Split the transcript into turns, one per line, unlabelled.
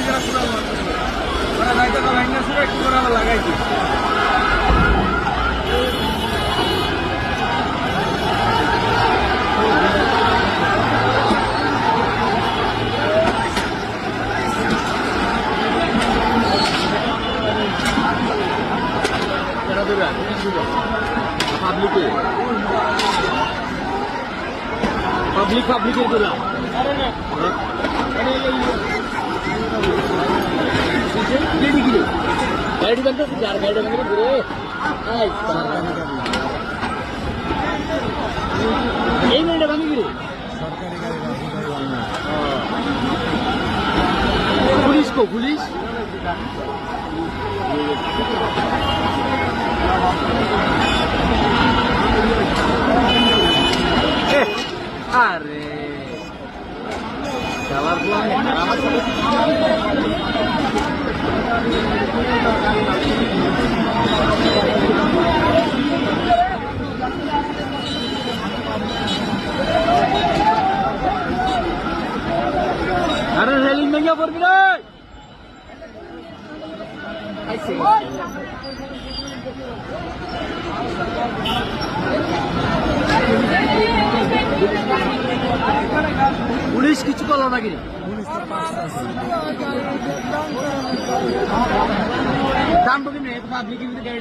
নিজেরা সুরা ওরা যাইতে তো ভাঙ্গা সুরা কি করে আবার লাগাইছি পাবলিকে পাবলিক পাবলিকের গোলা দোলা গাড়ি বান্ধব যার গাড়ি বান্ধব ঘুরে এই গাড়িটা ভাঙি গিরে। পুলিশ কো পুলিশ? আরে। খেলার আরে ভেঙে পড়বি রে পুলিশ কিছু করল নাকি? দাম বলি না পাবলিক কিন্তু গাড়ি